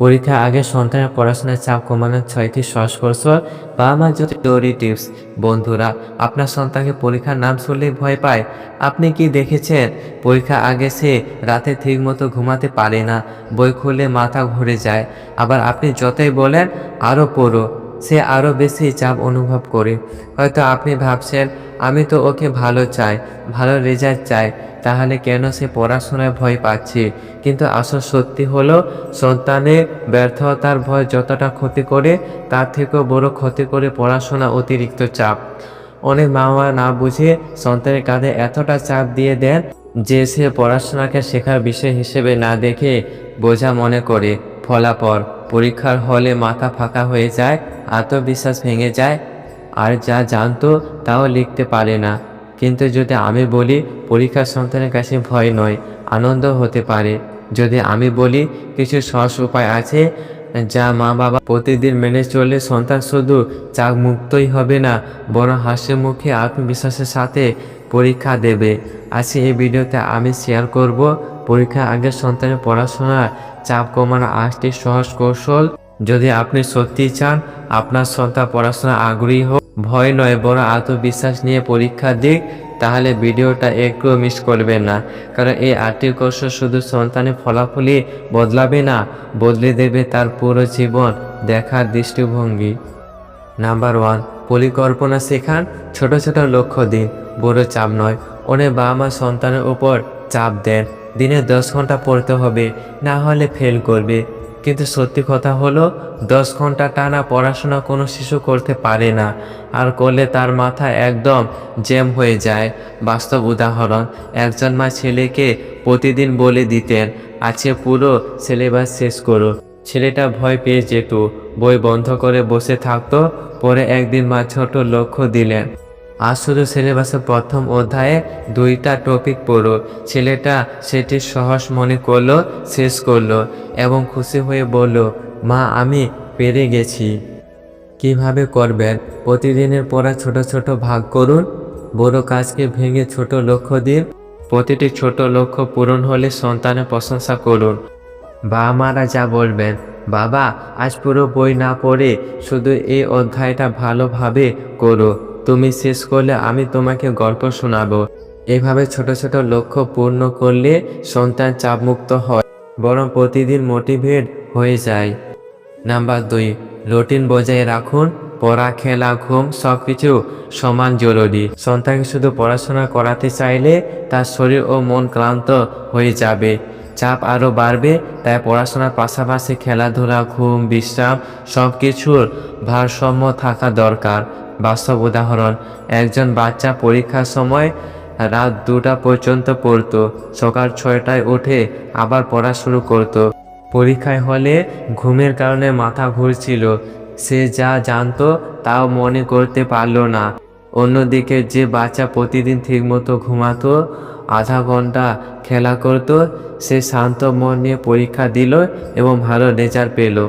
পরীক্ষা আগে সন্তানের পড়াশোনার চাপ কমানোর ছয়টি সহজ বাবা মা যদি দৌড়ি টিপস বন্ধুরা, আপনার সন্তানকে পরীক্ষার নাম শুনলেই ভয় পায়। আপনি কি দেখেছেন? পরীক্ষা আগে সে রাতে ঠিকমতো ঘুমাতে পারে না, বই খুললে মাথা ঘুরে যায়। আবার আপনি যতই বলেন, আরও পড়ো সে আরও বেশি চাপ অনুভব করে। হয়তো আপনি ভাবছেন, আমি তো ওকে ভালো চাই, ভালো রেজাল্ট চাই। তাহলে কেন সে পড়াশোনায় ভয় পাচ্ছে? কিন্তু আসল সত্যি হলো, সন্তানের ব্যর্থতার ভয় যতটা ক্ষতি করে, তার থেকেও বড় ক্ষতি করে পড়াশোনা অতিরিক্ত চাপ। অনেক মা বাবা না বুঝে সন্তানের কাঁধে এতটা চাপ দিয়ে দেন যে সে পড়াশোনাকে শেখার বিষয় হিসেবে না দেখে বোঝা মনে করে। ফলাফল, পরীক্ষার হলে মাথা ফাঁকা হয়ে যায়, আত্মবিশ্বাস ভেঙে যায়, আর যা জানতো তাও লিখতে পারে না। কিন্তু যদি আমি বলি, পরীক্ষা সন্তানের কাছে ভয় নয়, আনন্দ হতে পারে। যদি আমি বলি, কিছু সহজ উপায় আছে যা মা বাবা প্রতিদিন মেনে চললে সন্তান শুধু চাপ মুক্তই হবে না, বরং হাসি মুখে আত্মবিশ্বাসের সাথে পরীক্ষা দেবে। আজকে এই ভিডিওতে আমি শেয়ার করব, পরীক্ষা আগে সন্তানের পড়াশোনার চাপ কমানোর আটটি সহজ কৌশল। যদি আপনি সত্যি চান, আপনার সন্তান পড়াশোনা আগ্রহী হোক। ভয় নয় বড় আত্মবিশ্বাস নিয়ে পরীক্ষা দিক, তাহলে ভিডিওটা একটু মিস করবেন না। কারণ এই আটটি কৌশল শুধু সন্তানের ফলাফলই বদলাবে না, বদলে দেবে তার পুরো জীবন। দেখার দৃষ্টিভঙ্গি। নাম্বার ওয়ান, পরিকল্পনা শেখান। ছোট ছোট লক্ষ্য দিন। বড় চাপ নয়। অনেক বাবা মা সন্তানের উপর চাপ দেন। দিনে দশ ঘণ্টা পড়তে হবে। না হলে ফেল করবে। কিন্তু সত্যি কথা হলো, দশ ঘণ্টা টানা পড়াশোনা কোনো শিশু করতে পারে না। আর করলে তার মাথা একদম জ্যাম হয়ে যায়। বাস্তব উদাহরণ, একজন মা ছেলেকে প্রতিদিন বলে দিতেন, আজকে পুরো সিলেবাস শেষ করো। ছেলেটা ভয় পেয়ে যেত, বই বন্ধ করে বসে থাকতো, পরে একদিন মা ছোট লক্ষ্য দিলেন। আজ শুধু সিলেবাসের প্রথম অধ্যায়ে দুইটা টপিক পড়ো। ছেলেটা সেটি সহজ মনে করল, শেষ করল এবং খুশি হয়ে বলল, মা, আমি পেরে গেছি। কীভাবে করবেন? প্রতিদিনের পড়া ছোট ছোট ভাগ করুন। বড় কাজকে ভেঙে ছোট লক্ষ্য দিন। প্রতিটি ছোট লক্ষ্য পূরণ হলে সন্তানের প্রশংসা করুন। বাবা মারা যা বলবেন। বাবা, আজ পুরো বই না পড়ে শুধু এই অধ্যায়টা ভালোভাবে করো। তুমি শেষ করলে আমি তোমাকে গল্প শোনাবো। এভাবে ছোট ছোট লক্ষ্য পূর্ণ করলে সন্তান চাপমুক্ত হয়, বরং প্রতিদিন মোটিভেট হয়ে যায়। নাম্বার দুই, রুটিন বজায় রাখুন, পড়া, খেলা, ঘুম সব কিছু সমান জরুরি। সন্তানকে শুধু পড়াশোনা করাতে চাইলে তার শরীর ও মন ক্লান্ত হয়ে যাবে, চাপ আরও বাড়বে, তাই পড়াশোনার পাশাপাশি খেলাধুলা, ঘুম, বিশ্রাম সব কিছুর ভারসাম্য থাকা দরকার। বাস্তব উদাহরণ। একজন বাচ্চা পরীক্ষার সময় রাত দুটা পর্যন্ত পড়তো, সকাল ছয়টায় উঠে আবার পড়া শুরু করতো। পরীক্ষায় হলে ঘুমের কারণে মাথা ঘুরছিল, সে যা জানতো তাও মনে করতে পারল না। অন্যদিকে যে বাচ্চা প্রতিদিন ঠিকমতো ঘুমাতো, আধা ঘণ্টা খেলা করত, সে শান্ত মন নিয়ে পরীক্ষা দিল এবং ভালো রেজাল্ট পেল।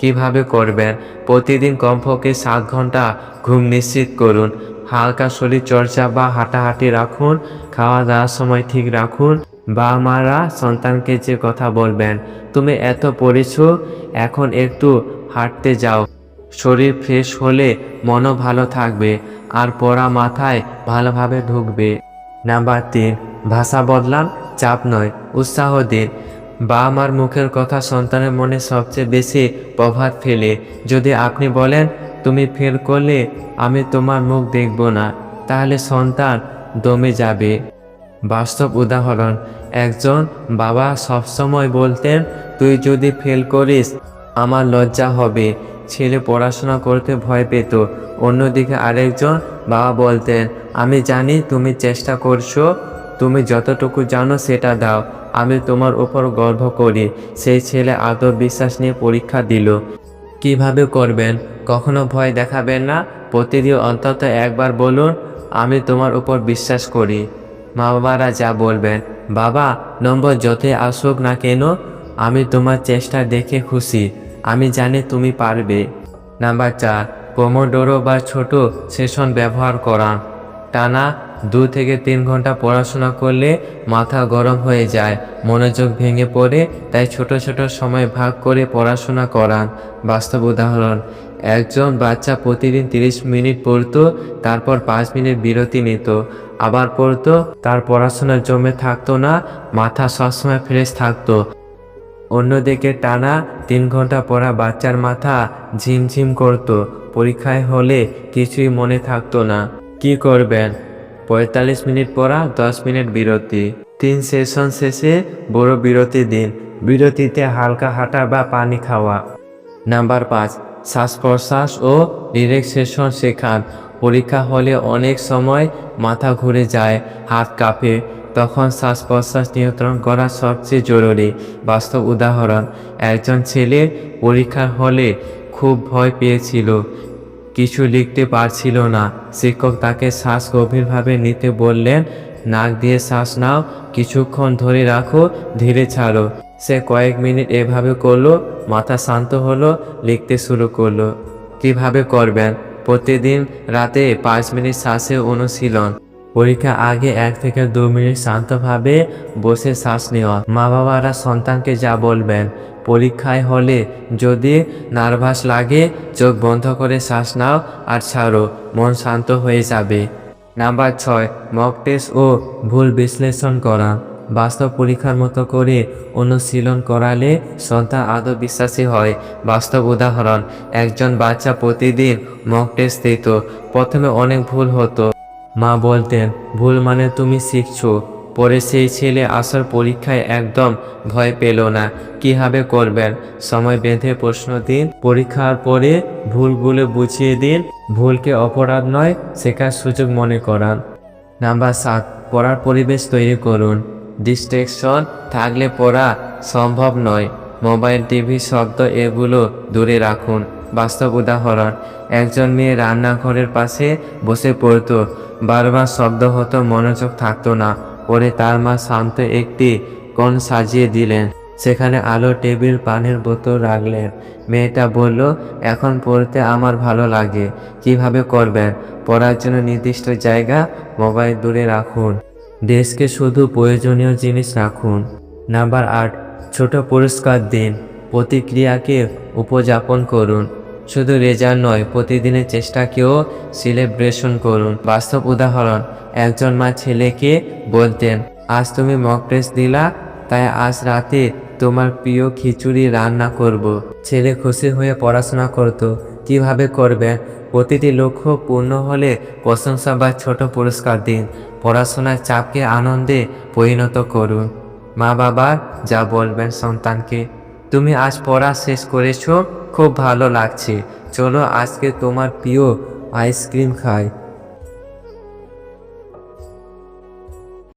কীভাবে করবেন? প্রতিদিন কমপক্ষে সাত ঘণ্টা ঘুম নিশ্চিত করুন। হালকা শরীর চর্চা বা হাঁটাহাঁটি রাখুন। খাওয়া দাওয়ার সময় ঠিক রাখুন। বাবা মারা সন্তানকে যে কথা বলবেন, তুমি এত পড়েছো, এখন একটু হাঁটতে যাও। শরীর ফ্রেশ হলে মনও ভালো থাকবে আর পড়া মাথায় ভালোভাবে ঢুকবে। নাম্বার তিন, ভাষা বদলান, চাপ নয়, উৎসাহ দিন। বাবা মার মুখের কথা সন্তানের মনে সবচেয়ে বেশি প্রভাব ফেলে। যদি আপনি বলেন, তুমি ফেল করলে আমি তোমার মুখ দেখব না, তাহলে সন্তান দমে যাবে। বাস্তব উদাহরণ, একজন বাবা সবসময় বলতেন, তুই যদি ফেল করিস, আমার লজ্জা হবে। ছেলে পড়াশোনা করতে ভয় পেত। অন্যদিকে আরেকজন বাবা বলতেন, আমি জানি তুমি চেষ্টা করছ, তুমি যতটুকু জানো সেটা দাও। আমি তোমার উপর গর্ব করি। সেই ছেলে আত্মবিশ্বাস নিয়ে পরীক্ষা দিল। কীভাবে করবেন? কখনো ভয় দেখাবেন না? প্রতিদিন অন্তত একবার বলুন, আমি তোমার উপর বিশ্বাস করি। মা বাবারা যা বলবেন। বাবা, নম্বর যতই আসুক না কেন, আমি তোমার চেষ্টা দেখে খুশি। আমি জানি তুমি পারবে। নাম্বার চার, পোমোডোরো বা ছোট সেশন ব্যবহার করা। টানা দু থেকে তিন ঘণ্টা পড়াশোনা করলে মাথা গরম হয়ে যায়, মনোযোগ ভেঙে পড়ে, তাই ছোট ছোট সময় ভাগ করে পড়াশোনা করান। বাস্তব উদাহরণ, একজন বাচ্চা প্রতিদিন তিরিশ মিনিট পড়তো, তারপর পাঁচ মিনিট বিরতি নিত, আবার পড়তো, তার পড়াশোনা জমে থাকতো না, মাথা সবসময় ফ্রেশ থাকতো। অন্যদিকে টানা তিন ঘণ্টা পড়া বাচ্চার মাথা ঝিমঝিম করত, পরীক্ষায় হলে কিছুই মনে থাকতো না। কি করবেন? পঁয়তাল্লিশ মিনিট পড়া, দশ মিনিট বিরতি। তিন সেশন শেষে বড় বিরতি দিন। বিরতিতে হালকা হাঁটা বা পানি খাওয়া। নাম্বার পাঁচ শ্বাস প্রশ্বাস ও রিল্যাক্সেশন শেখান। পরীক্ষা হলে অনেক সময় মাথা ঘুরে যায়, হাত কাঁপে। তখন শ্বাস প্রশ্বাস নিয়ন্ত্রণ করা সবচেয়ে জরুরি। বাস্তব উদাহরণ, একজন ছেলে পরীক্ষার হলে খুব ভয় পেয়েছিল। কিছু লিখতে পারছিল না। শিক্ষক তাকে শ্বাস গভীরভাবে নিতে বললেন, নাক দিয়ে শ্বাস নাও, কিছুক্ষণ ধরে রাখো, ধীরে ছাড়ো। সে কয়েক মিনিট এভাবে করল, মাথা শান্ত হলো, লিখতে শুরু করল, কীভাবে করবেন? প্রতিদিন রাতে পাঁচ মিনিট শ্বাসে অনুশীলন। পরীক্ষা আগে এক থেকে দু মিনিট শান্তভাবে বসে শ্বাস নেওয়া। মা বাবারা সন্তানকে যা বলবেন পরীক্ষায় হলে যদি নার্ভাস লাগে, চোখ বন্ধ করে শ্বাস নাও আর ছাড়ো, মন শান্ত হয়ে যাবে। নাম্বার ছয় মক টেস্ট ও ভুল বিশ্লেষণ করা। বাস্তব পরীক্ষার মতো করে অনুশীলন করালে সন্তান আদৌ বিশ্বাসী হয়। বাস্তব উদাহরণ, একজন বাচ্চা প্রতিদিন মক টেস্ট দিত, প্রথমে অনেক ভুল হতো। মা বলতেন, ভুল মানে তুমি শিখছো। পরে সেই ছেলে আসার পরীক্ষায় একদম ভয় পেল না। কীভাবে করবেন? সময় বেঁধে প্রশ্ন দিন। পরীক্ষার পরে ভুলগুলো বুঝিয়ে দিন। ভুলকে অপরাধ নয়, শেখার সুযোগ মনে করান। নাম্বার সাত, পড়ার পরিবেশ তৈরি করুন। ডিস্ট্রেকশন থাকলে পড়া সম্ভব নয়। মোবাইল, টিভি, শব্দ এগুলো দূরে রাখুন। বাস্তব উদাহরণ, একজন মেয়ে রান্নাঘরের পাশে বসে পড়তো। বারবার শব্দ হতো মনোযোগ থাকতো না। পরে তার মা শান্ত একটি কোণ সাজিয়ে দিলেন। সেখানে আলো টেবিল পানির বোতল রাখলেন। মেয়েটা বলল, এখন পড়তে আমার ভালো লাগে। কীভাবে করবেন? পড়ার জন্য নির্দিষ্ট জায়গা মোবাইল দূরে রাখুন। দেশকে শুধু প্রয়োজনীয় জিনিস রাখুন। নাম্বার আট, ছোট পুরস্কার দিন। প্রতিক্রিয়াকে উপযাপন করুন। শুধু রেজাল্ট নয়, প্রতিদিনের চেষ্টাকেও সেলিব্রেশন করুন। বাস্তব উদাহরণ, একজন মা ছেলেকে বলতেন, আজ তুমি মক টেস্ট দিলা, তাই আজ রাতে তোমার প্রিয় খিচুড়ি রান্না করব। ছেলে খুশি হয়ে পড়াশোনা করত। কীভাবে করবেন প্রতিটি লক্ষ্য পূর্ণ হলে প্রশংসা বা ছোট পুরস্কার দিন। পড়াশোনার চাপকে আনন্দে পরিণত করুন। মা বাবা যা বলবেন সন্তানকে, তুমি আজ পড়া শেষ করেছ খুব ভালো লাগছে। চলো আজকে তোমার প্রিয় আইসক্রিম খাই।